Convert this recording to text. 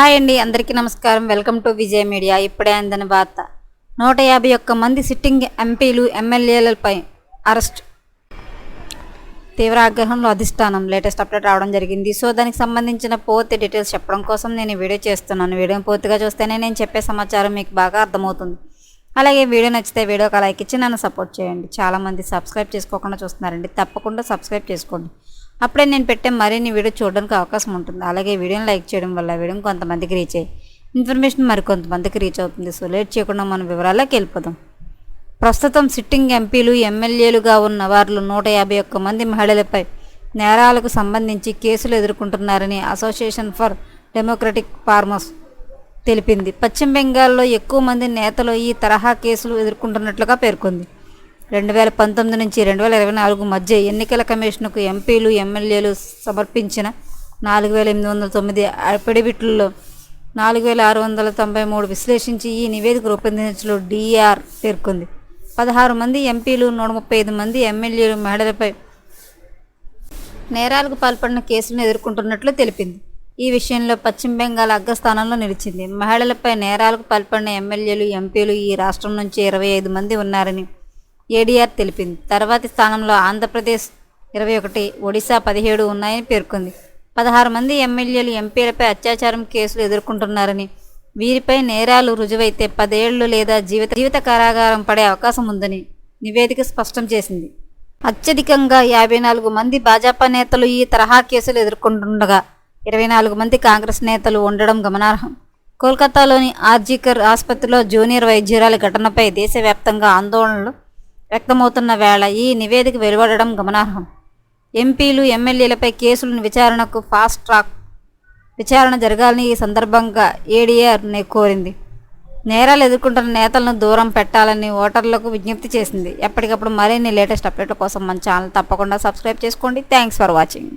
Hi అండి అందరికీ నమస్కారం. Welcome to Vijaya media. ఇప్పుడే అందని వార్త. నూట యాభై ఒక్క మంది సిట్టింగ్ ఎంపీలు ఎమ్మెల్యేలపై అరెస్ట్. తీవ్ర ఆగ్రహంలో అధిష్టానం. లేటెస్ట్ అప్డేట్ రావడం జరిగింది. సో దానికి సంబంధించిన పూర్తి డీటెయిల్స్ చెప్పడం కోసం నేను వీడియో చేస్తున్నాను. వీడియో పూర్తిగా చూస్తేనే నేను చెప్పే సమాచారం మీకు బాగా అర్థమవుతుంది. అలాగే వీడియో నచ్చితే వీడియోకి లైక్ ఇచ్చి నన్ను సపోర్ట్ చేయండి. చాలామంది సబ్స్క్రైబ్ చేసుకోకుండా చూస్తున్నారండి. తప్పకుండా సబ్స్క్రైబ్ చేసుకోండి. అప్పుడే నేను పెట్టే మరిన్ని వీడియో చూడడానికి అవకాశం ఉంటుంది. అలాగే వీడియోని లైక్ చేయడం వల్ల వీడియో కొంతమందికి రీచ్ అయ్యి ఇన్ఫర్మేషన్ మరికొంతమందికి రీచ్ అవుతుంది. సో లేట్ చేయకుండా మన వివరాల్లోకి వెళ్ళిపోదాం. ప్రస్తుతం సిట్టింగ్ ఎంపీలు ఎమ్మెల్యేలుగా ఉన్న వారిలో నూట యాభై ఒక్క మంది మహిళలపై నేరాలకు సంబంధించి కేసులు ఎదుర్కొంటున్నారని అసోసియేషన్ ఫర్ డెమోక్రటిక్ ఫార్మర్స్ తెలిపింది. పశ్చిమ బెంగాల్లో ఎక్కువ మంది నేతలు ఈ తరహా కేసులు ఎదుర్కొంటున్నట్లుగా పేర్కొంది. రెండు వేల పంతొమ్మిది నుంచి రెండు వేల ఇరవై నాలుగు మధ్య ఎన్నికల కమిషన్కు ఎంపీలు ఎమ్మెల్యేలు సమర్పించిన నాలుగు వేల ఎనిమిది వందల తొమ్మిది అఫిడవిట్లలో నాలుగు వేల ఆరు వందల తొంభై మూడు విశ్లేషించి ఈ నివేదిక రూపొందించడంలో డిఆర్ పేర్కొంది. పదహారు మంది ఎంపీలు నూట ముప్పై ఐదు మంది ఎమ్మెల్యేలు మహిళలపై నేరాలకు పాల్పడిన కేసులను ఎదుర్కొంటున్నట్లు తెలిపింది. ఈ విషయంలో పశ్చిమ బెంగాల్ అగ్రస్థానంలో నిలిచింది. మహిళలపై నేరాలకు పాల్పడిన ఎమ్మెల్యేలు ఎంపీలు ఈ రాష్ట్రం నుంచి ఇరవై ఐదు మంది ఉన్నారని ఏడీఆర్ తెలిపింది. తర్వాతి స్థానంలో ఆంధ్రప్రదేశ్ ఇరవై ఒకటి ఒడిశా పదిహేడు ఉన్నాయని పేర్కొంది. పదహారు మంది ఎమ్మెల్యేలు ఎంపీలపై అత్యాచారం కేసులు ఎదుర్కొంటున్నారని వీరిపై నేరాలు రుజువైతే పదేళ్ళు లేదా జీవిత జీవిత కారాగారం పడే అవకాశం ఉందని నివేదిక స్పష్టం చేసింది. అత్యధికంగా యాభై నాలుగు మంది భాజపా నేతలు ఈ తరహా కేసులు ఎదుర్కొంటుండగా ఇరవై నాలుగు మంది కాంగ్రెస్ నేతలు ఉండడం గమనార్హం. కోల్కతాలోని ఆర్జీకర్ ఆసుపత్రిలో జూనియర్ వైద్యురాలి ఘటనపై దేశవ్యాప్తంగా ఆందోళనలు వ్యక్తమవుతున్న వేళ ఈ నివేదిక వెలువడడం గమనార్హం. ఎంపీలు ఎమ్మెల్యేలపై కేసులను విచారణకు ఫాస్ట్ ట్రాక్ విచారణ జరగాలని ఈ సందర్భంగా ఏడీఆర్ కోరింది. నేరాలు ఎదుర్కొంటున్న నేతలను దూరం పెట్టాలని ఓటర్లకు విజ్ఞప్తి చేసింది. ఎప్పటికప్పుడు మరిన్ని లేటెస్ట్ అప్డేట్ల కోసం మన ఛానల్ తప్పకుండా సబ్స్క్రైబ్ చేసుకోండి. Thanks for watching.